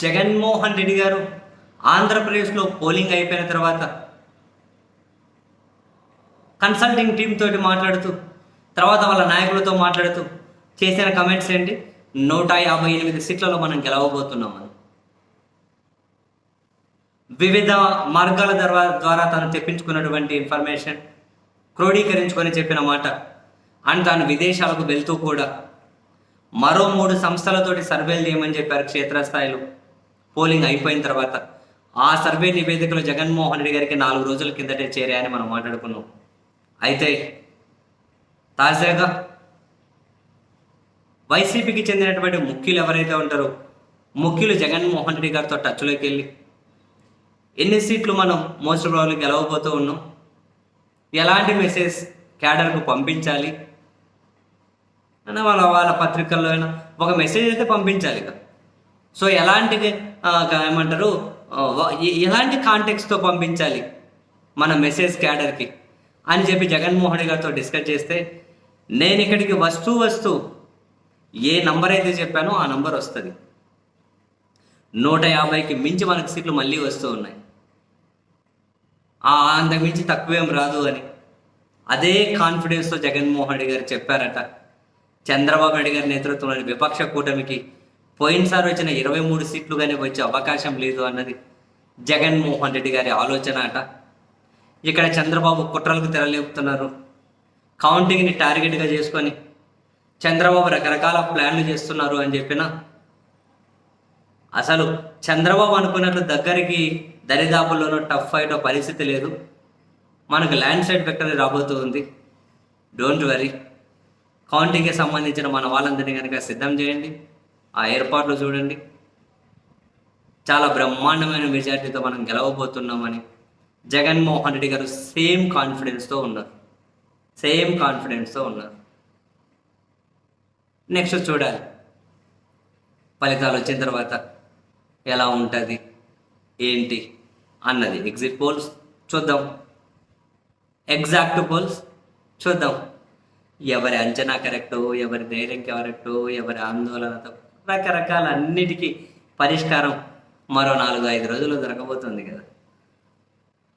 జగన్మోహన్ రెడ్డి గారు ఆంధ్రప్రదేశ్లో పోలింగ్ అయిపోయిన తర్వాత కన్సల్టింగ్ టీమ్ తోటి మాట్లాడుతూ తర్వాత వాళ్ళ నాయకులతో మాట్లాడుతూ చేసిన కమెంట్స్ ఏంటి? నూట యాభై ఎనిమిది సీట్లలో మనం గెలవబోతున్నామని. వివిధ మార్గాల ద్వారా ద్వారా తను తెప్పించుకున్నటువంటి ఇన్ఫర్మేషన్ క్రోడీకరించుకొని చెప్పిన మాట. అండ్ తాను విదేశాలకు వెళ్తూ కూడా మరో మూడు సంస్థలతోటి సర్వేలు చేయమని చెప్పారు క్షేత్రస్థాయిలో. పోలింగ్ అయిపోయిన తర్వాత ఆ సర్వే నివేదికలు జగన్మోహన్ రెడ్డి గారికి నాలుగు రోజుల కిందటే చేరాయని మనం మాట్లాడుకున్నాం. అయితే తాజాగా వైసీపీకి చెందినటువంటి ముఖ్యులు ఎవరైతే ఉంటారో ముఖ్యులు జగన్మోహన్ రెడ్డి గారితో టచ్లోకి వెళ్ళి ఎన్ని సీట్లు మనం మోస్ట్ ప్రాబ్లం గెలవబోతూ ఉన్నాం ఎలాంటి మెసేజ్ క్యాడర్కు పంపించాలి? అని వాళ్ళ వాళ్ళ పత్రికల్లో అయినా ఒక మెసేజ్ అయితే పంపించాలి ఇక సో ఎలాంటి ఏమంటారు ఎలాంటి కాంటెక్స్తో పంపించాలి మన మెసేజ్ క్యాడర్కి అని చెప్పి జగన్మోహన్ గారితో డిస్కస్ చేస్తే నేను ఇక్కడికి వస్తూ వస్తూ ఏ నంబర్ అయితే చెప్పానో ఆ నంబర్ వస్తుంది. నూట యాభైకి మించి మనకు సీట్లు మళ్ళీ వస్తూ ఉన్నాయి. ఆ అంతకు మించి తక్కువేం రాదు అని. అదే కాన్ఫిడెన్స్తో జగన్మోహన్ రెడ్డి గారు చెప్పారట. చంద్రబాబు నాయుడు గారి నేతృత్వంలోని విపక్ష కూటమికి పోయినసారి వచ్చిన ఇరవై మూడు సీట్లు కానీ వచ్చే అవకాశం లేదు అన్నది జగన్మోహన్ రెడ్డి గారి ఆలోచన అట. ఇక్కడ చంద్రబాబు కుట్రలకు తెరలేపుతున్నారు. కౌంటింగ్ని టార్గెట్గా చేసుకొని చంద్రబాబు రకరకాల ప్లాన్లు చేస్తున్నారు అని చెప్పిన అసలు చంద్రబాబు అనుకున్నట్లు దగ్గరికి దరిదాపుల్లోనూ టఫ్ ఫైట్ పరిస్థితి లేదు. మనకు ల్యాండ్ సైడ్ విక్టరీ రాబోతుంది. Don't worry. కౌంటింగ్కి సంబంధించిన మన వాళ్ళందరినీ కనుక సిద్ధం చేయండి. ఆ ఏర్పాట్లు చూడండి. చాలా బ్రహ్మాండమైన మెజార్టీతో మనం గెలవబోతున్నామని జగన్మోహన్ రెడ్డి గారు సేమ్ కాన్ఫిడెన్స్తో ఉన్నారు. సేమ్ కాన్ఫిడెన్స్తో ఉన్నారు. నెక్స్ట్ చూడాలి. ఫలితాలు వచ్చిన తర్వాత ఎలా ఉంటుంది? ఏంటి? అన్నది ఎగ్జిట్ పోల్స్ చూద్దాం. ఎగ్జాక్ట్ పోల్స్ చూద్దాం. ఎవరి అంచనా కరెక్టో ఎవరి ధైర్యం కరెక్టో ఎవరి ఆందోళనతో రకరకాల అన్నిటికీ పరిష్కారం మరో నాలుగు ఐదు రోజులు దొరకబోతుంది కదా.